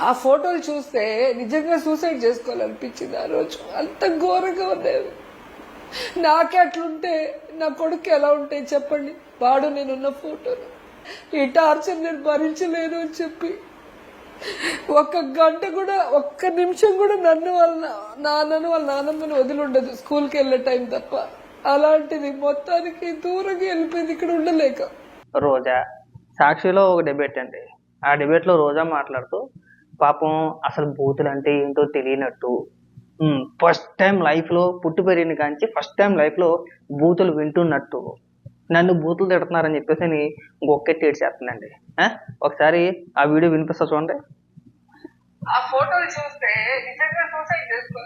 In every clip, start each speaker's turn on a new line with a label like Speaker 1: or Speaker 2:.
Speaker 1: ఆ ఫోటోలు చూస్తే నిజంగా సూసైడ్ చేసుకోవాలనిపించింది ఆ రోజు. అంత ఘోరంగా ఉండేది నాకే అట్లుంటే నా కొడుకు ఎలా ఉంటే చెప్పండి. వాడు నేనున్న ఫోటోలు ఈ టార్చర్ నేను భరించలేను అని చెప్పి. ఒక్క గంట కూడా ఒక్క నిమిషం కూడా నన్ను వాళ్ళ నాన్నను వాళ్ళ నాన్నమ్మని వదిలి ఉండదు స్కూల్కి వెళ్ళే టైం తప్ప. అలాంటిది మొత్తానికి దూరంగా వెళ్ళిపోయింది. ఇక్కడ ఉండలేక.
Speaker 2: రోజా సాక్షిలో ఒక డిబేట్ అండి. ఆ డిబేట్లో రోజా మాట్లాడుతూ పాపం అసలు బూతులు అంటే ఏంటో తెలియనట్టు. ఫస్ట్ టైం లైఫ్లో పుట్టి పెరిగిన కాంచి ఫస్ట్ టైం లైఫ్లో బూతులు వింటున్నట్టు. నన్ను బూతులు తిడుతున్నారని చెప్పేసి ఏడ్చేస్తుందండి. ఆ? ఒకసారి ఆ వీడియో వినిపిస్తా చూడండి.
Speaker 1: ఆ ఫోటోలు చూస్తే నిజంగా సూసైడ్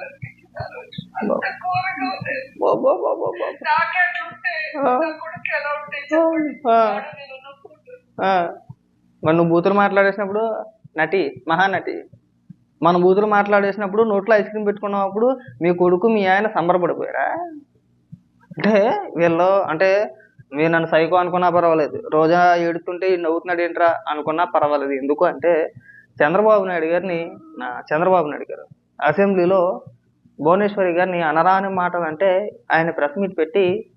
Speaker 2: మరి నువ్వు బూతులు మాట్లాడేసినప్పుడు నటి మహానటి. మన బూతులు మాట్లాడేసినప్పుడు నోట్లో ఐస్ క్రీమ్ పెట్టుకున్నప్పుడు మీ కొడుకు మీ ఆయన సంబరపడిపోయారా? అంటే వీళ్ళు అంటే మీరు నన్ను సైకో అనుకున్నా పర్వాలేదు. రోజా ఏడుతుంటే ఈడు నవ్వుతున్నాడు ఏంట్రా అనుకున్నా పర్వాలేదు. ఎందుకు అంటే చంద్రబాబు నాయుడు గారిని నా చంద్రబాబు నాయుడు గారు అసెంబ్లీలో భువనేశ్వరి గారిని అనరాని మాటలు అంటే ఆయన ప్రెస్ మీట్ పెట్టి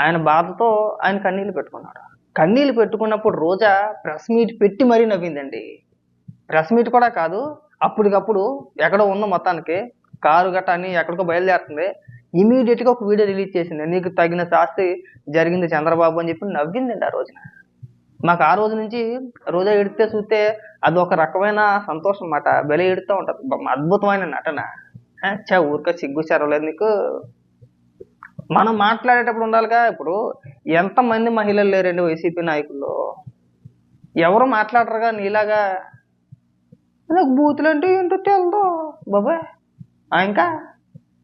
Speaker 2: ఆయన బాధతో ఆయన కన్నీళ్ళు పెట్టుకున్నాడు. కన్నీళ్ళు పెట్టుకున్నప్పుడు రోజా ప్రెస్ మీట్ పెట్టి మరీ నవ్విందండి. ప్రెస్ మీట్ కూడా కాదు. అప్పటికప్పుడు ఎక్కడో ఉన్న మొత్తానికి కారు గట్ట అని ఎక్కడికో బయలుదేరుతుంది. ఇమీడియట్గా ఒక వీడియో రిలీజ్ చేసింది. నీకు తగిన శాస్తి జరిగింది చంద్రబాబు అని చెప్పి నవ్విందండి ఆ రోజున. మాకు ఆ రోజు నుంచి రోజా ఎడితే చూస్తే అది ఒక రకమైన సంతోషం అన్నమాట. బెల ఎడుతూ ఉంటుంది. అద్భుతమైన నటన. చా ఊరికే సిగ్గు చెరవలేదు నీకు? మనం మాట్లాడేటప్పుడు ఉండాలిగా. ఇప్పుడు ఎంతమంది మహిళలు లేరండి వైసీపీ నాయకుల్లో? ఎవరు మాట్లాడరుగా నీలాగా? నాకు బూతులు అంటే ఏంటో తెలుదో. బాబాయ్. ఇంకా?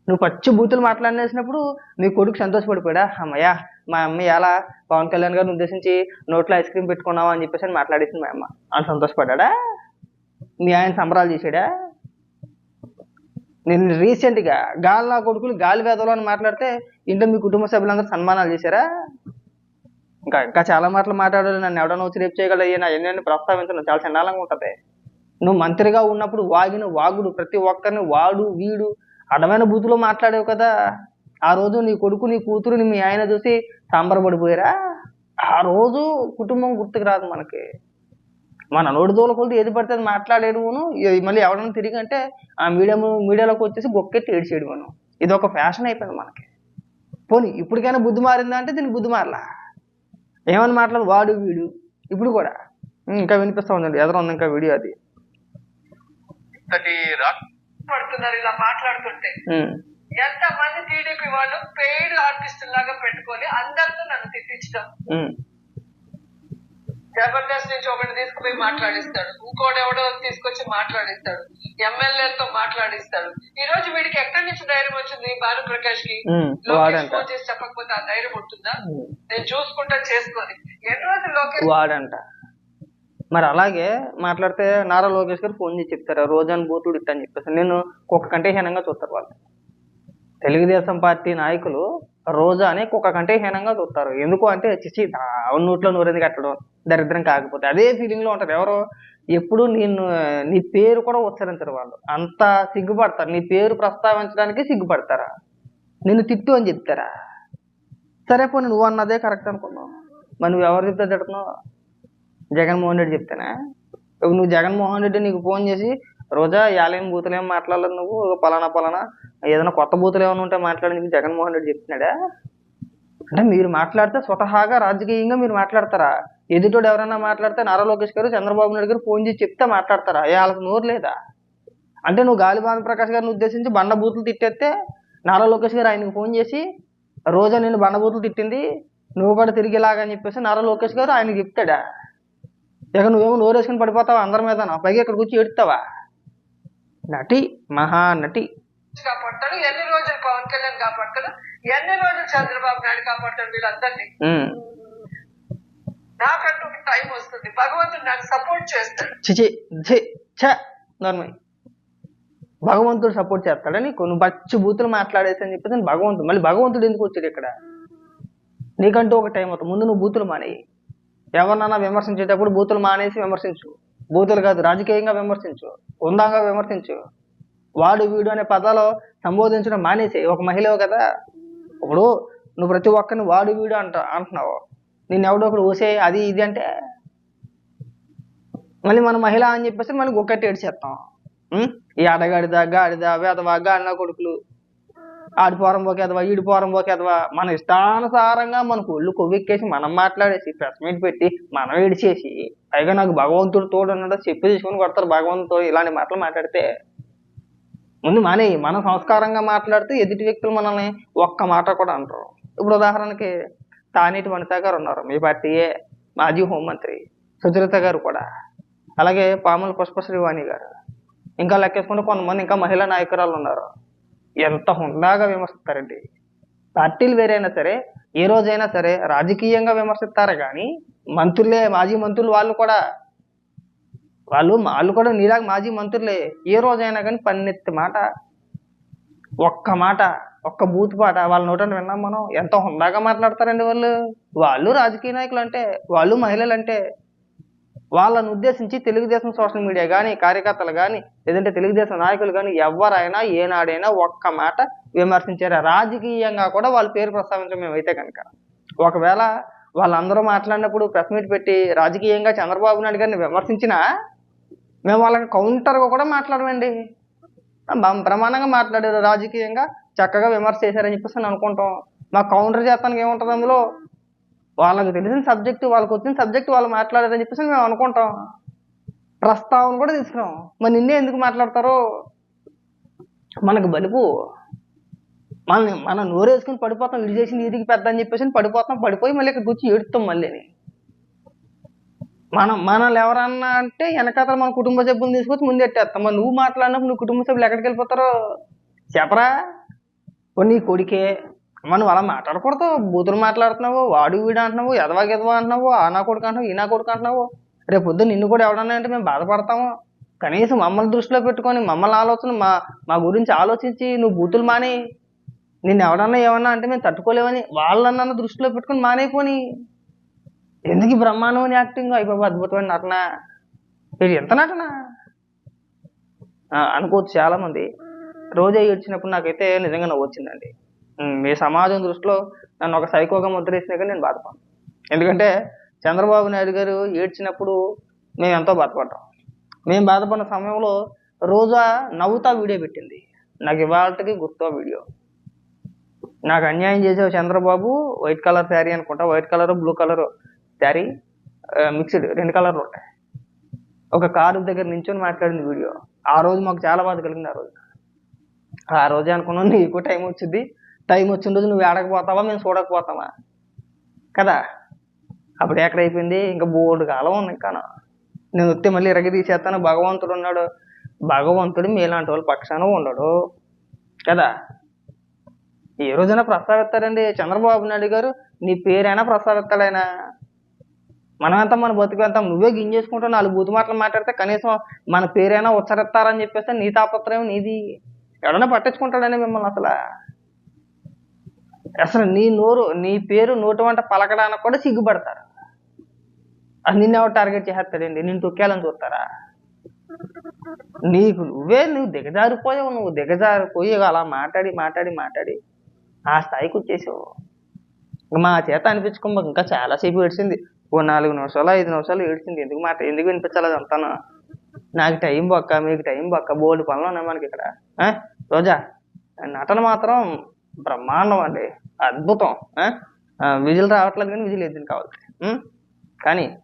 Speaker 2: నువ్వు పచ్చి బూతులు మాట్లాడినేసినప్పుడు నీ కొడుకు సంతోషపడిపోయాడా? అమ్మయ్యా మా అమ్మ ఎలా పవన్ కళ్యాణ్ గారిని ఉద్దేశించి నోట్లో ఐస్ క్రీమ్ పెట్టుకున్నావా అని చెప్పేసి మాట్లాడేసింది మా అమ్మ. అని సంతోషపడ్డా మీ ఆయన సంబరాలు చేశాడా? నేను రీసెంట్గా గాలి నా కొడుకులు గాలి వేదలు అని మాట్లాడితే ఇంట్లో మీ కుటుంబ సభ్యులందరూ సన్మానాలు చేశారా? ఇంకా ఇంకా చాలా మాటలు మాట్లాడాలి. నన్ను ఎవడన్నా వచ్చి రేపు చేయగలయ్యా నా ఎన్ని ప్రస్తావించను చాలా చండాలంగా ఉంటుంది. నువ్వు మంత్రిగా ఉన్నప్పుడు వాగిన వాగుడు ప్రతి ఒక్కరిని వాడు వీడు అడమైన బూతులో మాట్లాడావు కదా. ఆ రోజు నీ కొడుకు నీ కూతురుని మీ ఆయన చూసి సంబరపడిపోయారా? ఆ రోజు కుటుంబం గుర్తుకు రాదు మనకి. మన నోటి దూల కొలిది ఏది పడితే అది మాట్లాడేడును మళ్ళీ ఎవడన్నా తిరిగి అంటే ఆ మీడియా మీడియాలోకి వచ్చేసి గొక్కెట్టి ఏడిచేయడు మనం ఇది ఒక ఫ్యాషన్ అయిపోయింది మనకి. పోనీ ఇప్పటికైనా బుద్ధి మారిందా అంటే దీనికి బుద్ధి మారలా? ఏమని మాట్లాడు? వాడు వీడు. ఇప్పుడు కూడా. ఇంకా వినిపిస్తా ఉందండి. ఎదురు ఉంది ఇంకా వీడియో అది.
Speaker 3: ఇంతటి
Speaker 1: పడుతున్నారు ఇలా మాట్లాడుతుంటే. ఎంత మంది టీడీపీ వాళ్ళు పెయిడ్ ఆర్టిస్ట్ లాగా పెట్టుకొని అందరితో నన్ను తిట్టించడం. జబర్దస్త్ నుంచి ఒకటి తీసుకుపోయి మాట్లాడిస్తాడు. ఇంకోటి ఎవడో తీసుకొచ్చి మాట్లాడిస్తాడు. ఎమ్మెల్యేలతో మాట్లాడిస్తాడు. ఈ రోజు వీడికి ఎక్కడి నుంచి ధైర్యం వచ్చింది భాను
Speaker 2: ప్రకాష్కి
Speaker 1: లోకేష్
Speaker 2: వాడంట.
Speaker 1: ఫోన్ చేసి చెప్పకపోతే ఆ ధైర్యం ఉంటుందా? నేను చూసుకుంటా చేసుకొని. ఎన్ని రోజులు లోకేష్
Speaker 2: వాడంట. మరి అలాగే మాట్లాడితే నారా లోకేష్ గారు ఫోన్ చేసి చెప్తారు రోజాన్ బూతుడు ఇట్టని చెప్పేసి. నేను కుక్క కంటే హీనంగా చూస్తారు వాళ్ళు. తెలుగుదేశం పార్టీ నాయకులు రోజా అని కుక్క కంటే హీనంగా చూస్తారు. ఎందుకు అంటే చిచి నూట్లో నోట్లో నూరేది కట్టడం దరిద్రం కాకపోతే. అదే ఫీలింగ్లో ఉంటారు. ఎవరు ఎప్పుడు నేను నీ పేరు కూడా ఉచ్చరించరు వాళ్ళు. అంత సిగ్గుపడతారు. నీ పేరు ప్రస్తావించడానికి సిగ్గుపడతారా? నిన్ను తిట్టు అని చెప్తారా? సరే పోనీ నువ్వు అన్నదే కరెక్ట్ అనుకున్నావు. మరి నువ్వు ఎవరు చెప్తే తిడుతున్నావు జగన్మోహన్ రెడ్డి చెప్తానా? ఇప్పుడు నువ్వు జగన్మోహన్ రెడ్డి నీకు ఫోన్ చేసి రోజా యాలేం బూతులు ఏం మాట్లాడలేదు నువ్వు? పలానా పలానా ఏదైనా కొత్త బూతులు ఏమైనా ఉంటే మాట్లాడి చెప్పి జగన్మోహన్ రెడ్డి చెప్తున్నాడా? అంటే మీరు మాట్లాడితే స్వతహాగా రాజకీయంగా మీరు మాట్లాడతారా? ఎదుటోడు ఎవరైనా మాట్లాడితే నారా లోకేష్ గారు చంద్రబాబు నాయుడు గారు ఫోన్ చేసి చెప్తే మాట్లాడతారా? ఏ వాళ్ళకి నోరు లేదా? అంటే నువ్వు గాలి ప్రకాష్ గారిని ఉద్దేశించి బండ బూతులు తిట్టేస్తే నారా లోకేష్ గారు ఆయనకు ఫోన్ చేసి రోజా నేను బండ బూతులు తిట్టింది నువ్వు కూడా తిరిగేలాగా అని చెప్పేసి నారా లోకేష్ గారు ఆయనకి చెప్తాడా? ఇక నువ్వేమో నోరేసుకుని పడిపోతావా అందరి మీద? పైగా ఇక్కడికి వచ్చి ఎడుతావా నటి మహా నటి
Speaker 1: కాపాడతాడు ఎన్ని రోజులు పవన్ కళ్యాణ్ కాపాడతాడు? ఎన్ని రోజులు చంద్రబాబు నాయుడు కాపాడతాడు వీళ్ళందరినీ. నాకంటూ టైం వస్తుంది. భగవంతుడు నాకు సపోర్ట్ చేస్తాడు.
Speaker 2: చిచి భగవంతుడు సపోర్ట్ చేస్తాడా నీకు? నువ్వు బచ్చి బూతులు మాట్లాడేసి అని చెప్పేసి భగవంతుడు. మళ్ళీ భగవంతుడు ఎందుకు వచ్చాడు ఇక్కడ? నీకంటూ ఒక టైం అవుతుంది ముందు నువ్వు బూతులు మానేయి. ఎవరినన్నా విమర్శించేటప్పుడు బూతులు మానేసి విమర్శించు. బూతులు కాదు రాజకీయంగా విమర్శించు. ఉందాగా విమర్శించు. వాడు వీడు అనే పదాలు సంబోధించడం మానేసి ఒక మహిళ కదా. ఇప్పుడు నువ్వు ప్రతి ఒక్కరిని వాడు వీడు అంట అంటున్నావు. నేను ఎవడో ఒకడు ఊసే అది ఇది అంటే మళ్ళీ మన మహిళ అని చెప్పేసి మనకి ఒక్కటి ఏడ్చేస్తాం. ఈ అడగాడిదా గాడిదా వేదవా గాడిన కొడుకులు. ఆడిపోరం పోకేదవా ఈడి పోరం పోకేదవా మన ఇష్టానుసారంగా మనకు ఒళ్ళు కొవ్వెక్కేసి మనం మాట్లాడేసి ప్రెస్ మీట్ పెట్టి మనం ఏడిచేసి పైగా నాకు భగవంతుడు తోడు అన్నాడు చెప్పి తీసుకొని కొడతారు భగవంతుడు ఇలాంటి మాటలు మాట్లాడితే. ముందు మానే మనం సంస్కారంగా మాట్లాడితే ఎదుటి వ్యక్తులు మనల్ని ఒక్క మాట కూడా అంటారు ఇప్పుడు ఉదాహరణకి తానేటి వనిత గారు ఉన్నారు మీ పార్టీయే మాజీ హోంమంత్రి సుచరిత గారు కూడా. అలాగే పాముల పుష్పశ్రీవాణి గారు. ఇంకా లెక్కేసుకుంటే కొంతమంది ఇంకా మహిళా నాయకురాలు ఉన్నారు. ఎంత హుందాగా విమర్శిస్తారండి? పార్టీలు వేరైనా సరే ఏ రోజైనా సరే రాజకీయంగా విమర్శిస్తారు కానీ మంత్రులే మాజీ మంత్రులు వాళ్ళు కూడా వాళ్ళు వాళ్ళు కూడా నీలాగా మాజీ మంత్రులే ఏ రోజైనా కానీ పన్నెత్తి మాట ఒక్క మాట ఒక్క బూత్ పాట వాళ్ళ నోటని విన్నాం మనం? ఎంత హుందాగా మాట్లాడతారండి వాళ్ళు? వాళ్ళు రాజకీయ నాయకులు అంటే వాళ్ళు మహిళలు అంటే వాళ్ళని ఉద్దేశించి తెలుగుదేశం సోషల్ మీడియా కానీ కార్యకర్తలు కానీ లేదంటే తెలుగుదేశం నాయకులు కానీ ఎవరైనా ఏనాడైనా ఒక్క మాట విమర్శించారు? రాజకీయంగా కూడా వాళ్ళ పేరు ప్రస్తావించడం మేమైతే కనుక. ఒకవేళ వాళ్ళందరూ మాట్లాడినప్పుడు ప్రెస్ మీట్ పెట్టి రాజకీయంగా చంద్రబాబు నాయుడు గారిని విమర్శించినా మేము వాళ్ళకి కౌంటర్గా కూడా మాట్లాడమండి. బం- బ్రహ్మాండంగా మాట్లాడారు. రాజకీయంగా చక్కగా విమర్శ చేశారని చెప్పేసి అనుకుంటాం. మా కౌంటర్ చేస్తానికి ఏముంటుంది అందులో? వాళ్ళకి తెలిసిన సబ్జెక్ట్ వాళ్ళకి వచ్చిన సబ్జెక్ట్ వాళ్ళు మాట్లాడారని చెప్పేసి మేము అనుకుంటాం. ప్రస్తావన కూడా తీసుకురాం మరి నిన్నే ఎందుకు మాట్లాడతారు? మనకు బలుపు. మన మనం నోరేసుకుని పడిపోతాం. ఇడి చేసింది ఇదికి పెద్ద అని చెప్పేసి పడిపోతాం. పడిపోయి మళ్ళీ ఇక్కడ గుచ్చి ఏడుతాం మళ్ళీని మనం మనల్ని ఎవరన్నా అంటే వెనకాతల మన కుటుంబ సభ్యులు తీసుకొచ్చి ముందు ఎట్టేస్తాం. మరి నువ్వు మాట్లాడినప్పుడు నువ్వు కుటుంబ సభ్యులు ఎక్కడికి వెళ్ళిపోతారో? చెప్పరా? నీ కొడుకే. మనం అలా మాట్లాడకూడదు బూతులు మాట్లాడుతున్నావు వాడు వీడు అంటున్నావు ఎదవా గెదవా అంటున్నావు ఆ నా కొడుకు అంటున్నావు ఈ నా కొడుకు అంటున్నావు రేపు పొద్దు నిన్ను కూడా ఎవడన్నా అంటే మేము బాధపడతాము. కనీసం మమ్మల్ని దృష్టిలో పెట్టుకొని మమ్మల్ని ఆలోచన మా మా గురించి ఆలోచించి నువ్వు బూతులు మాని నిన్ను ఎవడన్నా ఏమన్నా అంటే మేము తట్టుకోలేమని వాళ్ళన్నా దృష్టిలో పెట్టుకొని మానేపోని ఎందుకు ఈ బ్రహ్మాండం అని యాక్టింగ్ అయిపోయి అద్భుతమైన నటన. ఇది ఎంత నటన? అనుకోవచ్చు చాలామంది. రోజు రోజా ఏడ్చినప్పుడు నాకైతే నిజంగా నవ్వు వచ్చిందండి మీ సమాజం దృష్టిలో నన్ను ఒక సైకోగా ముద్రేసినా కానీ నేను బాధపడను. ఎందుకంటే చంద్రబాబు నాయుడు గారు ఏడ్చినప్పుడు మేము ఎంతో బాధపడ్డాం. మేము బాధపడిన సమయంలో రోజా నవ్వుతా వీడియో పెట్టింది. నాకు ఇవాళకి గుర్తో వీడియో. నాకు అన్యాయం చేసావు చంద్రబాబు వైట్ కలర్ శారీ అనుకుంటా white colour blue colour sari mixed రెండు కలర్లు ఉంటాయి. ఒక కారు దగ్గర నించొని మాట్లాడింది వీడియో. ఆ రోజు మాకు చాలా బాధ కలిగింది ఆ రోజు. ఆ రోజే అనుకున్నాను నీకు టైం వచ్చింది టైం వచ్చిన రోజు నువ్వు ఏడకపోతావా మేము చూడకపోతామా కదా? అప్పుడు ఎక్కడ అయిపోయింది? ఇంకా బోర్డు కాలం ఉంది ఇంకా. నేను వస్తే మళ్ళీ ఇరగ తీసేస్తాను. భగవంతుడు ఉన్నాడు. భగవంతుడు మీలాంటి వాళ్ళ పక్షాన ఉండడు. కదా? ఏ రోజైనా ప్రస్తావిస్తారండి. చంద్రబాబు నాయుడు గారు నీ పేరైనా ప్రస్తావిస్తాడైనా? మనం మనమంతా మన బతుకంతా నువ్వే గింజేసుకుంటూ నాలుగు బూతు మాటలు మాట్లాడితే కనీసం మన పేరైనా ఉచ్చరిస్తారని చెప్పేస్తే నీ తాపత్రయం నీది. ఎవడన్నా పట్టించుకుంటాడని మిమ్మల్ని అసలు? అసలు నీ నోరు నీ పేరు నోటి వంట పలకడానికి కూడా సిగ్గుపడతారు. అది నిన్నెవరు టార్గెట్ చేస్తాడండి? నేను తొక్కేయాలని చూస్తారా? నీకు నువ్వే నువ్వు దిగజారిపోయావు నువ్వు దిగజారిపోయి అలా మాట్లాడి మాట్లాడి మాట్లాడి ఆ స్థాయికి వచ్చేసావు. ఇంక మా చేత అనిపించుకోమా ఇంకా చాలాసేపు ఏడ్చింది. ఓ నాలుగు నిమిషాలు ఐదు నిమిషాలు ఏడ్చింది. ఎందుకు మాట ఎందుకు వినిపించాలి అదంతాను? నాకు టైం బొక్క మీకు టైం బొక్క బోర్డు పనులు ఉన్నాయి మనకి ఇక్కడ. ఆ? రోజా నటన మాత్రం బ్రహ్మాండం అండి. అద్భుతం. విజిల్ రావట్లేదు కానీ విజిల్ ఎద్దుని కావాలి. కానీ